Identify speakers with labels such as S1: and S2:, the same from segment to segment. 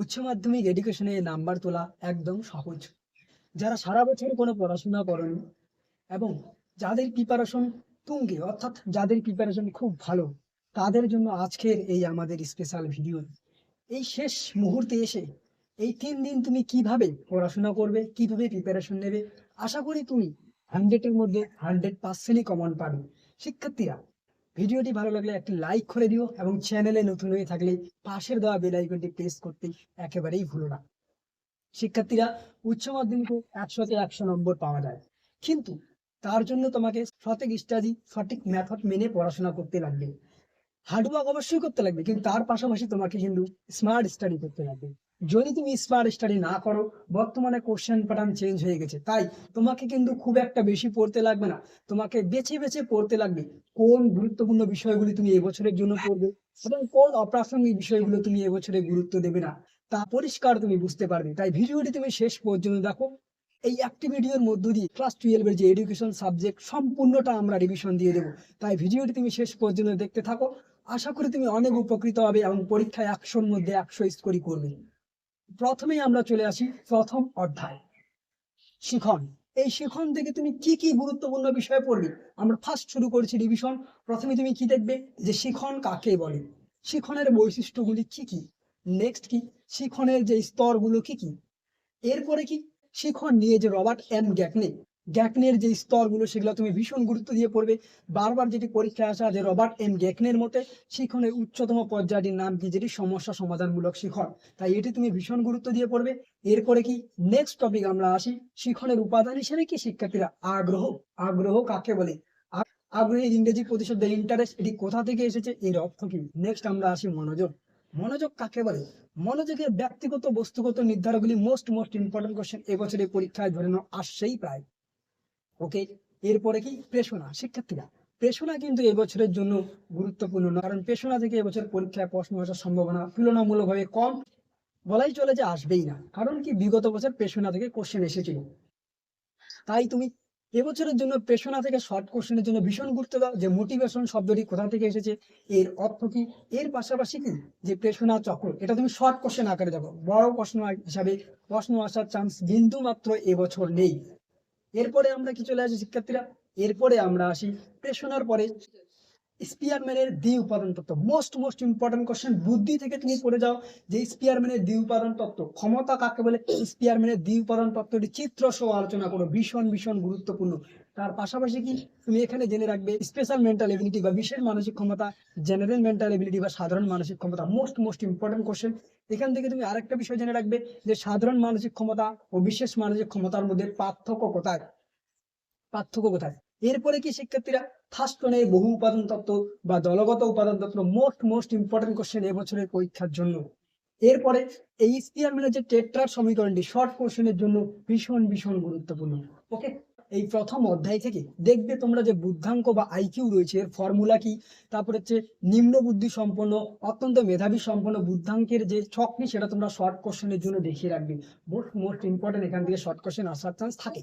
S1: উচ্চ মাধ্যমিক এডুকেশনে নাম্বার তোলা একদম সহজ। যারা সারা বছর কোনো পড়াশোনা করেনি এবং যাদের প্রিপারেশন তুঙ্গে, অর্থাৎ যাদের প্রিপারেশন খুব ভালো, তাদের জন্য আজকের এই আমাদের স্পেশাল ভিডিও এই শেষ মুহূর্তে এসে এই তিন দিন তুমি কীভাবে পড়াশোনা করবে, কীভাবে প্রিপারেশন নেবে, আশা করি তুমি হান্ড্রেডের মধ্যে হান্ড্রেড পার্সেন্টই কমন পাবে। শিক্ষার্থীরা ভিডিওটি ভালো লাগলে একটি লাইক করে দিও এবং চ্যানেলে নতুন হয়ে থাকলে পাশের দেওয়া বেল প্রেস করতে একেবারেই ভুলো না। শিক্ষার্থীরা, উচ্চ মাধ্যমিকে একশোতে একশো নম্বর পাওয়া যায়। কিন্তু তার জন্য তোমাকে সঠিক স্টাডি সঠিক মেথড মেনে পড়াশোনা করতে লাগবে। হার্ডওয়ার্ক অবশ্যই করতে লাগবে, কিন্তু তার পাশাপাশি তোমাকে কিন্তু স্মার্ট স্টাডি করতে লাগবে। যদি তুমি স্মার্ট স্টাডি না করো, বর্তমানে কোশ্চেন প্যাটার্ন চেঞ্জ হয়ে গেছে। তাই তোমাকে কিন্তু খুব একটা বেশি পড়তে লাগবে না। তোমাকে বেছে বেছে পড়তে লাগবে কোন গুরুত্বপূর্ণ বিষয়গুলি তুমি এবছরের জন্য পড়বে এবং কোন অপ্রাসঙ্গিক বিষয়গুলো তুমি এবছরে গুরুত্ব দেবে না, তা পরিষ্কার তুমি বুঝতে পারবে। তাই ভিডিওটি তুমি শেষ পর্যন্ত দেখো। এই একটি ভিডিওর মধ্য দিয়ে ক্লাস টুয়েলভের যে এডুকেশন সাবজেক্ট সম্পূর্ণটা আমরা রিভিশন দিয়ে দেবো। তাই ভিডিওটি তুমি শেষ পর্যন্ত দেখতে থাকো। আশা করি তুমি অনেক উপকৃত হবে এবং পরীক্ষায় একশোর মধ্যে একশো স্কোরই করবে। প্রথমেই আমরা চলে আসি প্রথম অধ্যায়, শিখন। এই শিখন থেকে তুমি কি কি গুরুত্বপূর্ণ বিষয়ে পড়বে? আমরা ফার্স্ট শুরু করেছি রিভিশন প্রথমে তুমি কি দেখবে? যে শিখন কাকে বলে? শিখনের বৈশিষ্ট্যগুলি কি কি? নেক্সট কি? শিখনের যে স্তরগুলো কি কি? এরপরে কি? শিখন নিয়ে যে রবার্ট এম গ্যাকনে গ্যাকনের যে স্তরগুলো, সেগুলো তুমি ভীষণ গুরুত্ব দিয়ে পড়বে। বারবার যেটি পরীক্ষায় আসা যে রবার্ট এম গ্যাকনের মতে, শিখনের উচ্চতম পর্যায়টির নাম কি, যেটি সমস্যা সমাধানমূলক শিখন। তাই এটি তুমি ভীষণ গুরুত্ব দিয়ে পড়বে। এরপরে কি নেক্সট টপিক আমরা আসি, শিখনের উপাদান হিসেবে কি শিক্ষার্থীরা আগ্রহ? আগ্রহ কাকে বলে? আগ্রহের ইংরেজি প্রতিশব্দ ইন্টারেস্ট এটি কোথা থেকে এসেছে? এর অর্থ কি? নেক্সট আমরা আসি মনোযোগ। মনোযোগ কাকে বলে? মনোযোগের ব্যক্তিগত, বস্তুগত নির্ধারকগুলি মোস্ট মোস্ট ইম্পর্টেন্ট কোশ্চেন এবছরের পরীক্ষায় ধরে নাও আসছেই প্রায়। ওকে? এরপরে কি? প্রেষণা শিক্ষার্থীরা। প্রেষণা কিন্তু এবছরের জন্য গুরুত্বপূর্ণ, কারণ প্রেষণা থেকে এবছর পরীক্ষায় প্রশ্ন আসার সম্ভাবনা তুলনামূলকভাবে কম বলাই চলে যে আসবেই না। কারণ কি? বিগত বছর প্রেষণা থেকে কোশ্চেন এসেছিল। তাই তুমি এবছরের জন্য প্রেষণা থেকে শর্ট কোশ্চেনের জন্য ভীষণ গুরুত্ব দাও। যে মোটিভেশন শব্দটি কোথা থেকে এসেছে, এর অর্থ কি? এর পাশাপাশি কি? যে প্রেষণা চক্র, এটা তুমি শর্ট কোশ্চেন আকারে যাব বড় প্রশ্ন হিসাবে প্রশ্ন আসার চান্স বিন্দু মাত্র এবছর নেই। এরপরে আমরা কি চলে আসি শিক্ষার্থীরা? এরপরে আমরা আসি প্রেশনার পরে। স্পিয়ারম্যানের দ্বি উপাদান তত্ত্ব। মোস্ট মোস্ট ইম্পর্টেন্ট কোশ্চেন বুদ্ধি থেকে তুমি পড়ে যাও যে স্পিয়ারম্যানের দ্বি উপাদান তত্ত্ব। ক্ষমতা কাকে বলে? স্পিয়ারম্যানের দ্বি উপাদান তত্ত্বটি চিত্র সহ আলোচনা করো। ভীষণ ভীষণ গুরুত্বপূর্ণ। তার পাশাপাশি কি তুমি এখানে জেনে রাখবে স্পেশাল মেন্টাল এবিলিটি বা বিশেষ মানসিক ক্ষমতা জেনারেল মেন্টাল এবিলিটি বা সাধারণ মানসিক ক্ষমতা মোস্ট মোস্ট ইম্পর্টেন্ট কোশ্চেন এখান থেকে তুমি আরেকটা বিষয় জেনে রাখবে যে সাধারণ মানসিক ক্ষমতা ও বিশেষ মানসিক ক্ষমতার মধ্যে পার্থক্য কোথায়? পার্থক্য কোথায়? এরপরে কি শিক্ষার্থীরা ফার্স্ট থাস্টনের বহু উপাদান তত্ত্ব বা দলগত উপাদান তত্ত্ব মোস্ট মোস্ট ইম্পর্টেন্ট কোশ্চেন এবছরের পরীক্ষার জন্য। এরপরে এই স্পিয়ারম্যানের যে টেট্রার সমীকরণটি শর্ট কোশ্চেনের জন্য ভীষণ ভীষণ গুরুত্বপূর্ণ। ওকে এই প্রথম অধ্যায় থেকে দেখবে তোমরা যে বুদ্ধাঙ্ক বা আইকিউ রয়েছে, এর ফর্মুলা কি? তারপরে হচ্ছে নিম্ন বুদ্ধি সম্পন্ন, অত্যন্ত মেধাবী সম্পন্ন বুদ্ধাঙ্কের যে ছকটি সেটা তোমরা শর্ট কোশ্চেনের জন্য দেখিয়ে রাখবে। মোস্ট মোস্ট ইম্পর্টেন্ট এখান থেকে শর্ট কোশ্চেন আসার চান্স থাকে।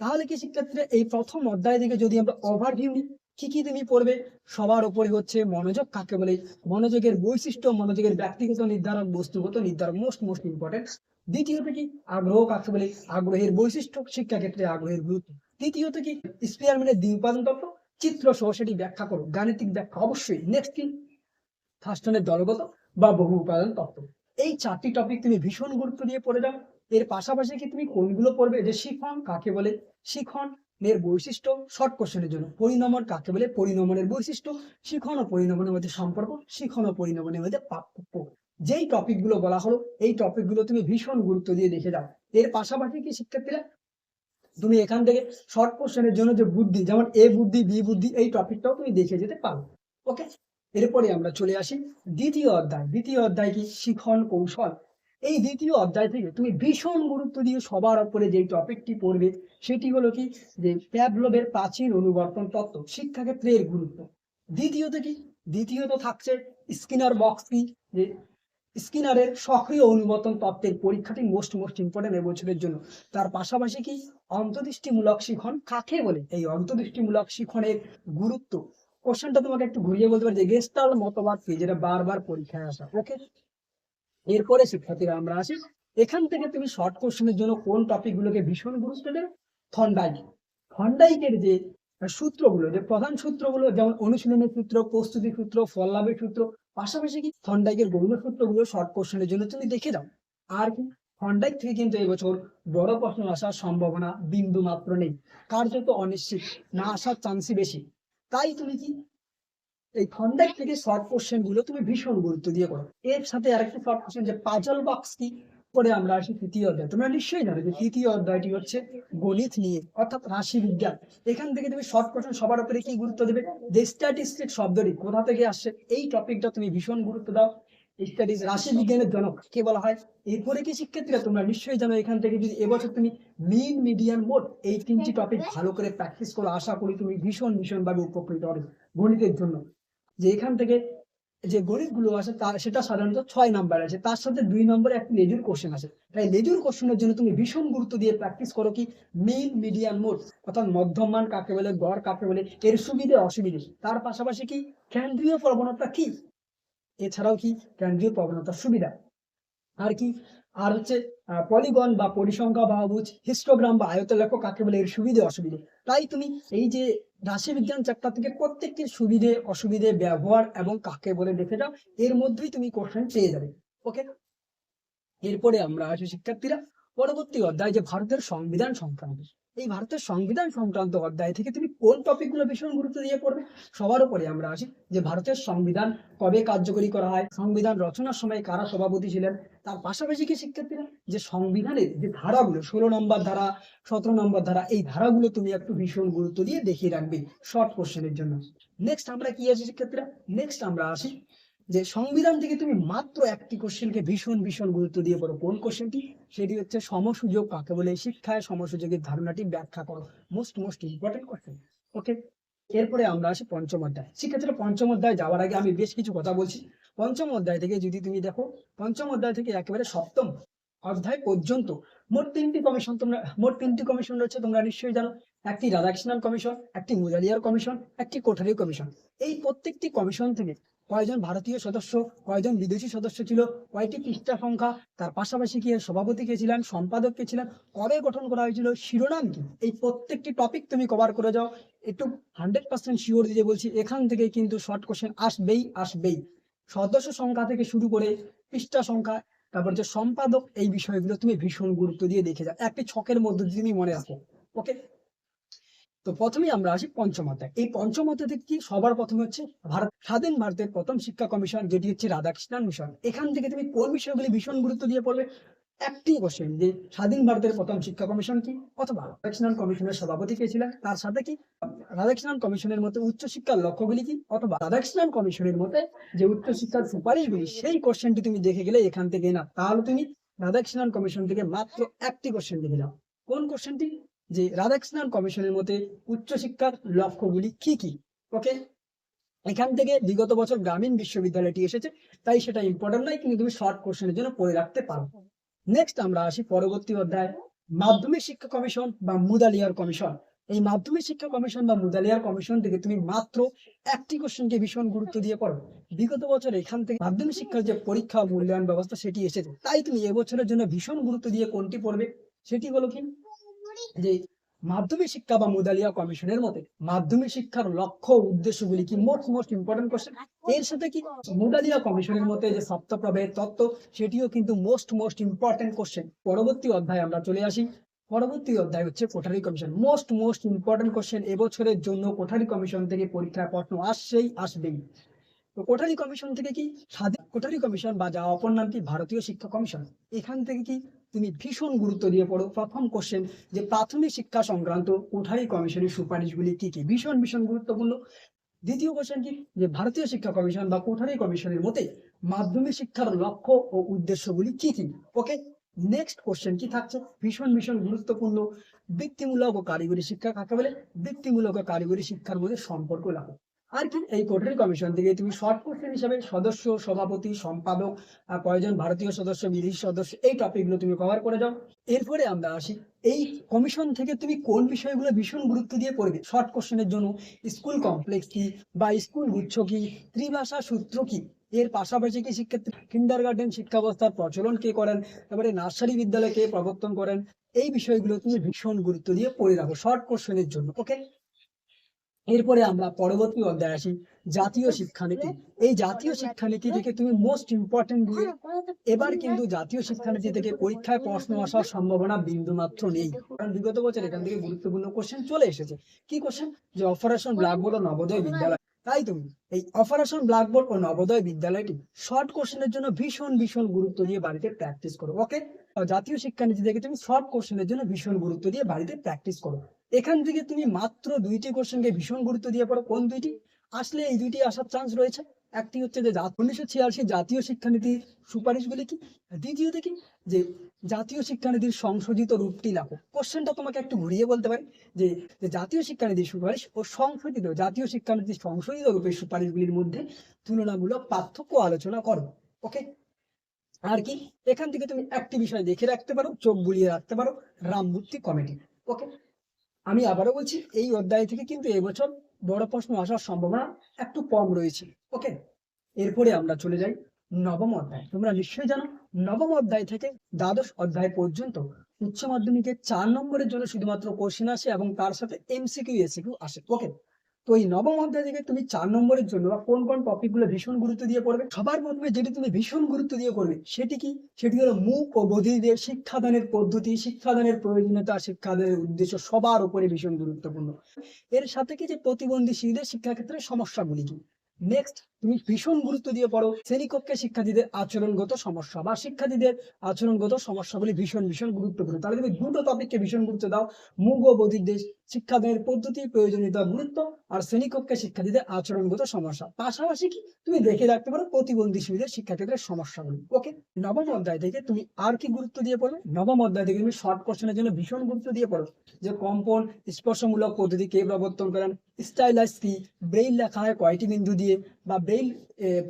S1: তাহলে কি শিক্ষার্থীরা, এই প্রথম অধ্যায় থেকে যদি আমরা ওভারভিউ নিই, কি কি তুমি পড়বে? সবার উপরে হচ্ছে মনোযোগ, কাকে বলে? মনোযোগের বৈশিষ্ট্য, মনোযোগের ব্যক্তিগত নির্ধারক বস্তুগত নির্ধারক মোস্ট মোস্ট ইম্পর্টেন্ট দ্বিতীয়ত কি? আগ্রহ, কাকে বলে? আগ্রহের বৈশিষ্ট্য শিক্ষা ক্ষেত্রে আগ্রহের গুরুত্ব। তৃতীয়ত কি? স্পিয়ারম্যানের দ্বি উপাদান তত্ত্ব চিত্র সহ সেটি ব্যাখ্যা করো। গাণিতিক ব্যাখ্যা অবশ্যই নেক্সট কি? ফার্স্টনের দলগত বা বহু উপাদান তত্ত্ব। এই চারটি টপিক তুমি ভীষণ গুরুত্ব দিয়ে পড়ে যাও। এর পাশাপাশি কি তুমি কোনগুলো পড়বে? যে শিখন কাকে বলে? শিখন এর বৈশিষ্ট্য শর্ট কোশ্চেনের জন্য। পরিণমন কাকে বলে? পরিণমনের বৈশিষ্ট্য। শিখন ও পরিণমনের মধ্যে সম্পর্ক, শিখন ও পরিণমনের মধ্যে পার্থক্য। যেই টপিকগুলো বলা হলো, এই টপিকগুলো তুমি ভীষণ গুরুত্ব দিয়ে দেখে যাও। এর পাশাপাশি কি শিক্ষার্থীরা? তুমি এখান থেকে শর্ট কোশ্চেনের জন্য যে বুদ্ধি, যেমন এ বুদ্ধি বি বুদ্ধি, এই টপিকটাও তুমি দেখে যেতে পারো। ওকে এরপরে আমরা চলে আসি দ্বিতীয় অধ্যায়। দ্বিতীয় অধ্যায় কি? শিখন কৌশল। এই দ্বিতীয় অধ্যায় থেকে তুমি ভীষণ গুরুত্ব দিয়ে সবার উপরে যে টপিকটি পড়বে, সেটি হলো কি? যে প্যাভলবের প্রাচীন অনুবর্তন তত্ত্ব শিক্ষাক্ষেত্রে এর গুরুত্ব। দ্বিতীয়ত কি? দ্বিতীয়ত থাকছে স্কিনার বক্স কি? যে স্কিনারের সক্রিয় অনুমোদন তত্ত্বের পরীক্ষাটি মোস্ট মোস্ট ইম্পর্টেন্ট এবছরের জন্য। তার পাশাপাশি কি অন্তর্দৃষ্টিমূলক শিখন? কাকে বলে? এই অন্তর্দৃষ্টিমূলক শিখনের গুরুত্ব? কোশ্চেনটা তোমাকে একটু ঘুরিয়ে বলতে পারি যে গেস্টাল মতবাদ কি, যেটা বারবার পরীক্ষায় আসা। ওকে এরপরে শিক্ষার্থীরা, আমরা আসি। এখান থেকে তুমি শর্ট কোশ্চেনের জন্য কোন টপিক গুলোকে ভীষণ গুরুত্ব দেবে? থন্ডাইক থন্ডাইকের যে সূত্রগুলো, যে প্রধান সূত্রগুলো, যেমন অনুশীলনের সূত্র, প্রস্তুতি সূত্র, ফল লাভের সূত্র পাশাপাশি কি থন্ডাইকের গৌণ সূত্রগুলো শর্ট কোশ্চেনের জন্য তুমি দেখে দাও আর থন্ডাইক থেকে কিন্তু এবছর বড় প্রশ্ন আসার সম্ভাবনা বিন্দু মাত্র নেই। কার্যত অনিশ্চিত, না আসার চান্সই বেশি। তাই তুমি কি এই থন্ডাইক থেকে শর্ট কোশ্চেনগুলো তুমি ভীষণ গুরুত্ব দিয়ে করো এর সাথে আরেকটা শর্ট কোশ্চেন যে পাজল বক্স কি? পরে আমরা আসি তৃতীয় অধ্যায়। তোমরা নিশ্চয়ই জানো যে তৃতীয় অধ্যায়টি হচ্ছে গণিত নিয়ে, অর্থাৎ রাশি বিজ্ঞান এখান থেকে তুমি শর্ট কোশ্চেন সবার উপরে কি গুরুত্ব দেবে? যে স্ট্যাটিস্টিক শব্দটি কোথা থেকে আসছে, এই টপিকটা তুমি ভীষণ গুরুত্ব দাও। স্ট্যাটিস রাশি বিজ্ঞানের জনক কে বলা হয়? এরপরে কি শিক্ষার্থীরা, তোমরা নিশ্চয়ই জানো এখান থেকে যদি এবছর তুমি মিন মিডিয়ান মোড এই তিনটি টপিক ভালো করে প্র্যাকটিস করো, আশা করি তুমি ভীষণ ভীষণ ভাবে উপকৃত হবে গণিতের জন্য। যে এখান থেকে যে গণিতগুলো আছে তা সেটা সাধারণত ছয় নাম্বার আছে। তার সাথে দুই নম্বরে একটি লেজুর কোশ্চেন আছে। তাই লেজুর কোশ্চেনের জন্য তুমি ভীষণ গুরুত্ব দিয়ে প্র্যাকটিস করো কি মেইন মিডিয়ান মোড অর্থাৎ মধ্যম মান কাকে বলে, গড় কাকে বলে, এর সুবিধে, অসুবিধে। তার পাশাপাশি কি কেন্দ্রীয় প্রবণতা কি? এছাড়াও কি কেন্দ্রীয় প্রবণতার সুবিধা? আর কি? আর হচ্ছে পলিগন বা পরিসংখ্যা বা বুঝ হিস্টোগ্রাম বা আয়তলেখ কাকে বলে, এর সুবিধে, অসুবিধে। তাই তুমি এই যে রাশিবিজ্ঞান চ্যাপ্টার থেকে প্রত্যেকটির সুবিধে, অসুবিধে, ব্যবহার এবং কাকে বলে দেখে যাও, এর মধ্যেই তুমি কোশ্চেন পেয়ে যাবে। ওকে এরপরে আমরা আছি শিক্ষার্থীরা। পরবর্তী অধ্যায় যে ভারতের সংবিধান সংক্রান্ত। এই ভারতের সংবিধান সংক্রান্ত অধ্যায় থেকে তুমি কোন টপিকগুলো ভীষণ গুরুত্ব দিয়ে পড়বে, সবার উপরে আমরা আসি যে ভারতের সংবিধান কবে কার্যকরী করা হয়, সংবিধান রচনার সময় কারা সভাপতি ছিলেন তার পাশাপাশি কি শিক্ষার্থীরা? যে সংবিধানের যে ধারাগুলো, ষোলো নম্বর ধারা, সতেরো নম্বর ধারা, এই ধারাগুলো তুমি একটু ভীষণ গুরুত্ব দিয়ে দেখিয়ে রাখবে শর্ট কোশ্চেনের জন্য। নেক্সট আমরা কি আছি শিক্ষার্থীরা? নেক্সট আমরা আসি যে সংবিধান থেকে তুমি মাত্র একটি কোশ্চেনকে ভীষণ ভীষণ গুরুত্ব দিয়ে পড়ো। কোন কোশ্চেনটি সেটি হচ্ছে সমসুযোগ কাকে বলে? শিক্ষায় সমসুযোগের ধারণাটি ব্যাখ্যা করো। Most most important question okay এরপরে আমরা আসি পঞ্চম অধ্যায়। শিক্ষার্থীরা, পঞ্চম অধ্যায় যাওয়ার আগে আমি বেশ কিছু কথা বলছি। পঞ্চম অধ্যায় থেকে যদি তুমি দেখো, পঞ্চম অধ্যায় থেকে একেবারে সপ্তম অধ্যায় পর্যন্ত মোট তিনটি কমিশন তোমরা, মোট তিনটি কমিশন রয়েছে, তোমরা নিশ্চয়ই জানো। একটি রাধাকৃষ্ণন কমিশন একটি মুজালিয়ার কমিশন একটি কোঠারি কমিশন এই প্রত্যেকটি কমিশন থেকে কয়জন ভারতীয় সদস্য, কয়জন বিদেশি সদস্য ছিল, কয়টি পৃষ্ঠা সংখ্যা, তার পাশাপাশি কি সভাপতি কে ছিলেন, সম্পাদক কে ছিলেন, কবে গঠন করা হয়েছিল, শিরোনাম কি? এই প্রত্যেকটি টপিক তুমি কভার করে যাও। একটু হান্ড্রেড পার্সেন্ট শিওর দিয়ে বলছি, এখান থেকে কিন্তু শর্ট কোশ্চেন আসবেই আসবেই। সদস্য সংখ্যা থেকে শুরু করে পৃষ্ঠা সংখ্যা, তারপর যে সম্পাদক, এই বিষয়গুলো তুমি ভীষণ গুরুত্ব দিয়ে দেখে যাও। একটি ছকের মধ্যে তুমি মনে রাখো ওকে তো প্রথমেই আমরা আসি পঞ্চম এই পঞ্চম থেকে কি সবার প্রথমে হচ্ছে ভারত, স্বাধীন ভারতের প্রথম শিক্ষা কমিশন, যেটি হচ্ছে রাধাকৃষ্ণন মিশন। এখান থেকে তুমি কোন বিষয়গুলি ভীষণ গুরুত্ব দিয়ে পড়বে? একটি কোশ্চেন যে স্বাধীন ভারতের প্রথম শিক্ষা কমিশন কি অথবা রাধাকৃষ্ণন কমিশনের সভাপতি কে ছিলেন? তার সাথে কি? রাধাকৃষ্ণন কমিশনের মতে উচ্চশিক্ষার লক্ষ্যগুলি কি? অথবা রাধাকৃষ্ণন কমিশনের মতে যে উচ্চশিক্ষার সুপারিশগুলি, সেই কোশ্চেনটি তুমি দেখে গেলে এখান থেকে না। তাহলে তুমি রাধাকৃষ্ণন কমিশন থেকে মাত্র একটি কোশ্চেন দেখে যাও। কোন কোশ্চেনটি? যে রাধাকৃষ্ণন কমিশনের মতে উচ্চশিক্ষার লক্ষ্যগুলি কি কি? ওকে? এখান থেকে বিগত বছর গ্রামীণ বিশ্ববিদ্যালয়টি এসেছে, তাই সেটা ইম্পর্টেন্ট নয়, কিন্তু তুমি শর্ট কোশ্চেনের জন্য পড়ে রাখতে পারো। নেক্সট আমরা আসি পরবর্তী অধ্যায়। মাধ্যমিক শিক্ষা কমিশন বা মুদালিয়ার কমিশন। এই মাধ্যমিক শিক্ষা কমিশন বা মুদালিয়ার কমিশন থেকে তুমি মাত্র একটি কোশ্চেনকে ভীষণ গুরুত্ব দিয়ে পড়ো। বিগত বছর এখান থেকে মাধ্যমিক শিক্ষার যে পরীক্ষা মূল্যায়ন ব্যবস্থা সেটি এসেছে। তাই তুমি এবছরের জন্য ভীষণ গুরুত্ব দিয়ে কোনটি পড়বে সেটি হলো কি? যে মাধ্যমিক শিক্ষা বা মুদালিয়া কমিশনের মতে, মাধ্যমিক শিক্ষার লক্ষ্য উদ্দেশ্যগুলি কি মোস্ট মোস্ট ইম্পর্টেন্ট কোশ্চেন এর সাথে কি মুদালিয়া কমিশনের মতে যে সপ্তপ্রভের তত্ত্ব, সেটিও কিন্তু মোস্ট মোস্ট ইম্পর্টেন্ট কোশ্চেন পরবর্তী অধ্যায়ে আমরা চলে আসি। পরবর্তী অধ্যায় হচ্ছে Kothari commission. Most most important question এবছরের জন্য কোঠারি কমিশন থেকে পরীক্ষায় প্রশ্ন আসছেই, আসবেই। তো কোঠারি কমিশন থেকে কি স্বাধীন কোঠারি কমিশন বা যা অপর নাম কি ভারতীয় শিক্ষা কমিশন? এখান থেকে কি তুমি ভীষণ গুরুত্ব দিয়ে পড়ো। প্রথম কোশ্চেন যে প্রাথমিক শিক্ষা সংক্রান্ত কোঠারি কমিশনের সুপারিশগুলি কি কি? ভীষণ ভীষণ গুরুত্বপূর্ণ। দ্বিতীয় কোশ্চেন কি? যে ভারতীয় শিক্ষা কমিশন বা কোঠারি কমিশনের মতে মাধ্যমিক শিক্ষার লক্ষ্য ও উদ্দেশ্যগুলি কি কি? ওকে নেক্সট কোশ্চেন কি থাকছে? ভীষণ ভীষণ গুরুত্বপূর্ণ। বৃত্তিমূলক ও কারিগরি শিক্ষা কাকে বলে? বৃত্তিমূলক ও কারিগরি শিক্ষার মধ্যে সম্পর্ক লাগো আর কি, এই কোটারি কমিশন থেকে তুমি শর্ট কোশ্চেন হিসাবে সদস্য, সভাপতি, সম্পাদক আর কয়জন ভারতীয় সদস্য, বিদেশি সদস্য, এই টপিকগুলো তুমি কভার করে যাও। এরপরে আমরা আসি, এই কমিশন থেকে তুমি কোন বিষয়গুলো ভীষণ গুরুত্ব দিয়ে পড়বে? শর্ট কোশ্চেনের জন্য স্কুল কমপ্লেক্স কি বা স্কুল গুচ্ছ কি, ত্রিভাষা সূত্র কি? এর পাশাপাশি কি শিক্ষার্থী কিন্ডার গার্ডেন শিক্ষা ব্যবস্থার প্রচলন কে করেন? তারপরে নার্সারি বিদ্যালয় কে প্রবর্তন করেন? এই বিষয়গুলো তুমি ভীষণ গুরুত্ব দিয়ে পড়ে রাখো শর্ট কোশ্চেনের জন্য ওকে এরপরে আমরা পরবর্তী অধ্যায় আসি জাতীয় শিক্ষানীতি। এই জাতীয় শিক্ষানীতি থেকে তুমি মোস্ট ইম্পর্টেন্ট দিয়ে এবার কিন্তু জাতীয় শিক্ষানীতি থেকে পরীক্ষায় প্রশ্ন আসার সম্ভাবনা বিন্দু মাত্র নেই। কারণ বিগত বছর এখান থেকে গুরুত্বপূর্ণ কোশ্চেন চলে এসেছে। কি কোশ্চেন যে অপারেশন ব্ল্যাকবোর্ড ও নবোদয় বিদ্যালয়। তাই তুমি এই অপারেশন ব্ল্যাকবোর্ড ও নবোদয় বিদ্যালয়টি শর্ট কোশ্চেনের জন্য ভীষণ ভীষণ গুরুত্ব দিয়ে বাড়িতে প্র্যাকটিস করো। ওকে জাতীয় শিক্ষানীতি থেকে তুমি শর্ট কোশ্চেনের জন্য ভীষণ গুরুত্ব দিয়ে বাড়িতে প্র্যাকটিস করো। এখান থেকে তুমি মাত্র দুইটি কোশ্চেনকে ভীষণ গুরুত্ব দিয়ে পড়ো। কোন দুইটি? আসলে এই দুইটি আসার চান্স রয়েছে। একটি হচ্ছে যে উনিশশো ছিয়াশি জাতীয় শিক্ষানীতির সুপারিশগুলি কি? দ্বিতীয়ত কি? যে জাতীয় শিক্ষানীতির সংশোধিত রূপটি লেখো কোশ্চেনটা তোমাকে একটু ঘুরিয়ে বলতে পারি। যে জাতীয় শিক্ষানীতির সুপারিশ ও সংশোধিত জাতীয় শিক্ষানীতির সংশোধিত রূপের সুপারিশগুলির মধ্যে তুলনামূলক পার্থক্য আলোচনা করো। ওকে আর কি? এখান থেকে তুমি একটি বিষয় দেখে রাখতে পারো, চোখ বুলিয়ে রাখতে পারো। রামমূর্তি কমিটি। ওকে আমি আবারও বলছি, এই অধ্যায় থেকে কিন্তু এবছর বড় প্রশ্ন আসার সম্ভাবনা একটু কম রয়েছে। ওকে এরপরে আমরা চলে যাই নবম অধ্যায়। তোমরা নিশ্চয়ই জানো, নবম অধ্যায় থেকে দ্বাদশ অধ্যায় পর্যন্ত উচ্চ মাধ্যমিকের চার নম্বরের জন্য শুধুমাত্র কোশ্চিন আসে এবং তার সাথে এমসিকিউ এসিকিউ আসে। ওকে তো এই নবম অধ্যায় থেকে তুমি চার নম্বরের জন্য বা কোন কোন টপিকগুলো ভীষণ গুরুত্ব দিয়ে পড়বে, সবার প্রথমে যেটি তুমি ভীষণ গুরুত্ব দিয়ে করবে সেটি কি? সেটি হলো মুখ ও বধিরদের শিক্ষাদানের পদ্ধতি, শিক্ষাদানের প্রয়োজনীয়তা, শিক্ষাদানের উদ্দেশ্য সবার উপরে ভীষণ গুরুত্বপূর্ণ। এর সাথে কি যে প্রতিবন্ধী শিশুদের শিক্ষাক্ষেত্রে সমস্যাগুলি কি? নেক্সট তুমি ভীষণ গুরুত্ব দিয়ে পড়ো। শ্রেণীকক্ষে শিক্ষার্থীদের আচরণগত সমস্যা বা শিক্ষার্থীদের আচরণগত সমস্যাগুলি ভীষণ ভীষণ গুরুত্বপূর্ণ। তাহলে তুমি দুটো টপিককে ভীষণ গুরুত্ব দাও। মুগ ও বধিরদের শিক্ষাদানের পদ্ধতি, প্রয়োজনীয়তা, গুরুত্ব আর শ্রেণীকক্ষে শিক্ষার্থীদের আচরণগত সমস্যা। পাশাপাশি কি? তুমি দেখে রাখতে পারো প্রতিবন্ধী শিশুদের শিক্ষাক্ষেত্রের সমস্যাগুলি। ওকে নবম অধ্যায় থেকে তুমি আর কি গুরুত্ব দিয়ে পড়বে নবম অধ্যায় থেকে তুমি শর্ট কোশ্চেনের জন্য ভীষণ গুরুত্ব দিয়ে পড়ো। যে কম্পন, স্পর্শমূলক পদ্ধতি কে প্রবর্তন করেন? স্টাইলাইজ কি? ব্রেইল লেখা হয় কয়টি বিন্দু দিয়ে? বা ব্রেইল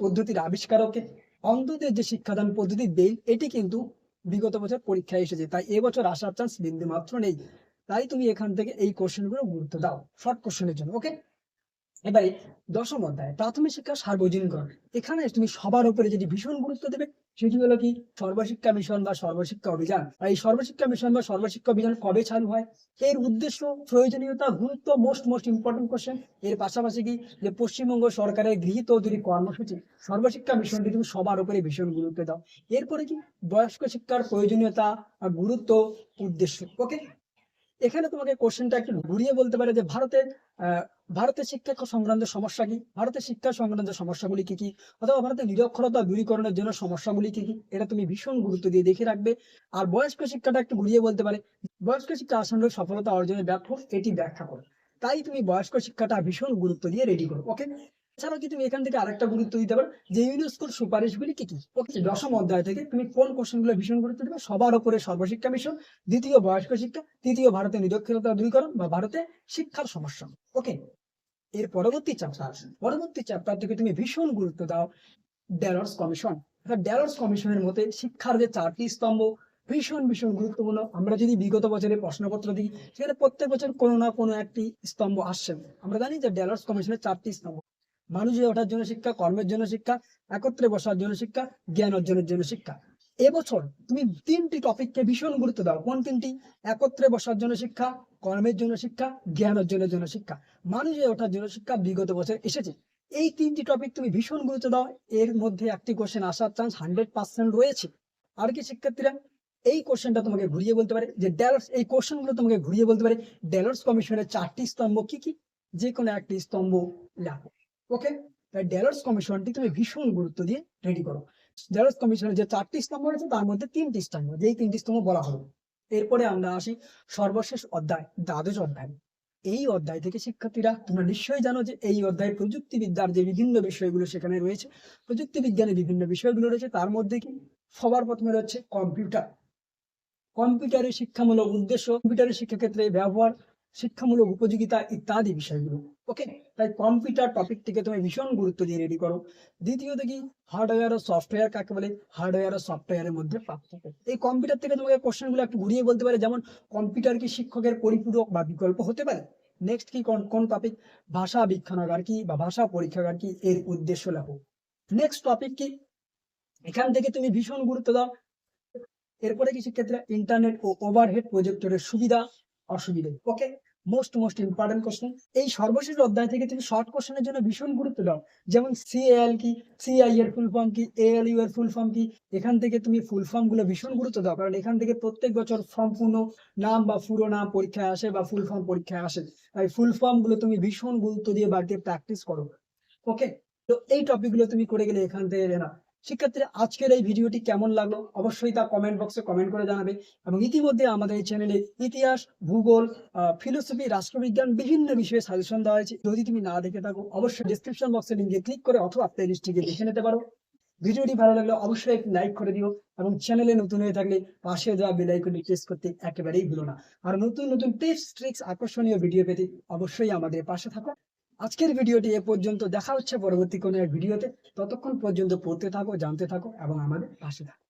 S1: পদ্ধতির আবিষ্কারকে অন্ধদের যে শিক্ষাদান পদ্ধতি ব্রেইল এটি কিন্তু বিগত বছর পরীক্ষায় এসেছে। তাই এবছর আসার চান্স বিন্দু মাত্র নেই। তাই তুমি এখান থেকে এই কোশ্চেনগুলো গুরুত্ব দাও শর্ট কোশ্চেনের জন্য ওকে এবারে দশম অধ্যায়, প্রাথমিক শিক্ষা সার্বজনীনকরণ এখানে তুমি সবার উপরে যেটি ভীষণ গুরুত্ব দেবে সেটি হলো কি? সর্বশিক্ষা মিশন বা সর্বশিক্ষা অভিযান। আর এই সর্বশিক্ষা মিশন বা সর্বশিক্ষা অভিযান কবে চালু হয়? এর উদ্দেশ্য, প্রয়োজনীয়তা, গুরুত্ব মোস্ট মোস্ট ইম্পর্টেন্ট কোশ্চেন এর পাশাপাশি কি? যে পশ্চিমবঙ্গ সরকারের গৃহীত দুটি কর্মসূচি। সর্বশিক্ষা মিশনটি তুমি সবার উপরে ভীষণ গুরুত্ব দাও। এরপরে কি? বয়স্ক শিক্ষার প্রয়োজনীয়তা গুরুত্ব উদ্দেশ্য। ওকে এখানে তোমাকে কোশ্চেনটা একটু ঘুরিয়ে বলতে পারে যে ভারতের ভারতের শিক্ষা সংক্রান্ত সমস্যা কি? ভারতের শিক্ষা সংক্রান্ত সমস্যাগুলি কি কি? অথবা ভারতের নিরক্ষরতা দূরীকরণের জন্য সমস্যাগুলি কি কি? এটা তুমি ভীষণ গুরুত্ব দিয়ে দেখে রাখবে। আর বয়স্ক শিক্ষাটা একটু ঘুরিয়ে বলতে পারে। বয়স্ক শিক্ষা আসন্ন সফলতা অর্জনের ব্যাপক এটি ব্যাখ্যা করো। তাই তুমি বয়স্ক শিক্ষাটা ভীষণ গুরুত্ব দিয়ে রেডি করো ওকে এছাড়াও কি তুমি এখান থেকে আরেকটা গুরুত্ব দিতে পারো? যে ইউনেস্কোর সুপারিশগুলি কি কি? ওকে দশম অধ্যায় থেকে তুমি কোন কোশ্চেনগুলো ভীষণ গুরুত্ব দেবে? সবার উপরে সর্বশিক্ষা মিশন, দ্বিতীয় বয়স্ক শিক্ষা, তৃতীয় ভারতের নিরক্ষরতা দূরীকরণ বা ভারতে শিক্ষার সমস্যা। ওকে এর পরবর্তী চ্যাপ্টার পরবর্তী চ্যাপ্টার থেকে তুমি ভীষণ গুরুত্ব দাও ড্যালর্স কমিশন ড্যালর্স কমিশনের মতে শিক্ষার যে চারটি স্তম্ভ ভীষণ ভীষণ গুরুত্বপূর্ণ। আমরা যদি বিগত বছরের প্রশ্নপত্র দিই, সেখানে প্রত্যেক বছর কোনো না কোনো একটি স্তম্ভ আসছে। আমরা জানি যে ড্যালর্স কমিশনের চারটি স্তম্ভ। মানুষে ওঠার জন্য শিক্ষা, কর্মের জন্য শিক্ষা, একত্রে বসার জন্য শিক্ষা, জ্ঞান অর্জনের জন্য শিক্ষা। এবছর তুমি তিনটি টপিককে ভীষণ গুরুত্ব দাও। কোন তিনটি? একত্রে বসার জন্য শিক্ষা, কর্মের জন্য শিক্ষা, জ্ঞান অর্জনের জন্য শিক্ষা। মানুষে ওঠার জন্য শিক্ষা বিগত বছর এসেছে। এই তিনটি টপিক তুমি ভীষণ গুরুত্ব দাও। এর মধ্যে একটি কোশ্চেন আসার চান্স হান্ড্রেড পার্সেন্ট রয়েছে। আর কি শিক্ষার্থীরা? এই কোশ্চেনটা তোমাকে ঘুরিয়ে বলতে পারে যে ড্যালর্স এই কোশ্চেনগুলো তোমাকে ঘুরিয়ে বলতে পারে। ড্যালর্স কমিশনের চারটি স্তম্ভ কি কি? যে কোনো একটি স্তম্ভ লেখো। ওকে তাই ড্যালর্স কমিশনটি তুমি ভীষণ গুরুত্ব দিয়ে রেডি করো। ড্যালর্স কমিশনের যে চারটি স্তম্ভ রয়েছে, তার মধ্যে তিনটি স্তম্ভ, যেই তিনটি স্তম্ভ বলা হলো। এরপরে আমরা আসি সর্বশেষ অধ্যায়, দ্বাদশ অধ্যায়। এই অধ্যায় থেকে শিক্ষার্থীরা, তোমরা নিশ্চয়ই জানো যে এই অধ্যায়ে প্রযুক্তিবিদ্যার যে বিভিন্ন বিষয়গুলো সেখানে রয়েছে। প্রযুক্তি বিজ্ঞানের বিভিন্ন বিষয়গুলো রয়েছে, তার মধ্যে কি? সবার প্রথমে রয়েছে কম্পিউটার। কম্পিউটারের শিক্ষামূলক উদ্দেশ্য, কম্পিউটারের শিক্ষাক্ষেত্রে ব্যবহার শিক্ষামূলক উপযোগিতা ইত্যাদি বিষয়গুলো। ওকে তাই কম্পিউটার টপিকটিকে তুমি ভীষণ গুরুত্ব দিয়ে রেডি করো। দ্বিতীয়ত কি? হার্ডওয়্যার ও সফটওয়্যার কাকে বলে? হার্ডওয়্যার ও সফটওয়্যারের মধ্যে পার্থক্য। এই কম্পিউটার থেকে তোমাকে কোশ্চেনগুলো একটু ঘুরিয়ে বলতে পারে, যেমন কম্পিউটার কি শিক্ষকের পরিপূরক বা বিকল্প হতে পারে? নেক্সট কি কোন কোন টপিক ভাষা বিজ্ঞানাগার কি বা ভাষা পরীক্ষাগার কি এর উদ্দেশ্য লেখো নেক্সট টপিক কি? এখান থেকে তুমি ভীষণ গুরুত্ব দাও। এরপরে কিছু ক্ষেত্রে ইন্টারনেট ও ওভারহেড প্রজেক্টরের সুবিধা, অসুবিধা। Okay most most important question এই সর্বশেষ অধ্যায় থেকে তুমি শর্ট কোশ্চেনের জন্য ভীষণ গুরুত্ব দাও। যেমন সিএল কি সিআই এর ফুল ফর্ম কি এএলইউ এর ফুল ফর্ম কি, এখান থেকে তুমি ফুল ফর্মগুলো ভীষণ গুরুত্ব দাও। কারণ এখান থেকে প্রত্যেক বছর সম্পূর্ণ নাম বা পুরো নাম পরীক্ষায় আসে বা ফুল ফর্ম পরীক্ষায় আসে। তাই ফুল ফর্মগুলো তুমি ভীষণ গুরুত্ব দিয়ে বাড়িতে প্র্যাকটিস করো। ওকে তো এই টপিকগুলো তুমি করে গেলে এখান থেকে না শিক্ষার্থী আজকের এই ভিডিওটি কেমন লাগল অবশ্যই তা কমেন্ট বক্সে কমেন্ট করে জানাবে এবং ইতিমধ্যে আমাদের এই চ্যানেলে ইতিহাস ভূগোল ফিলোসফি রাষ্ট্রবিজ্ঞান বিভিন্ন বিষয়ে সাজেশন দেওয়া হয়েছে। যদি তুমি না দেখে থাকো অবশ্যই ডিসক্রিপশন বক্সে লিঙ্কে ক্লিক করে অথবা প্লে লিস্টটিকে দেখে নিতে পারো। ভিডিওটি ভালো লাগলে অবশ্যই একটি লাইক করে দিও এবং চ্যানেলে নতুন হয়ে থাকলে পাশে দেওয়া বেল আইকনটি প্রেস করতে একেবারেই ভুলো না। আর নতুন নতুন টিপস ট্রিক্স আকর্ষণীয় ভিডিও পেতে অবশ্যই আমাদের পাশে থাকো। আজকের ভিডিওটি এ পর্যন্ত। দেখা হচ্ছে পরবর্তী কোনো এক ভিডিওতে। ততক্ষণ পর্যন্ত পড়তে থাকো, জানতে থাকো এবং আমাদের পাশে থাকো।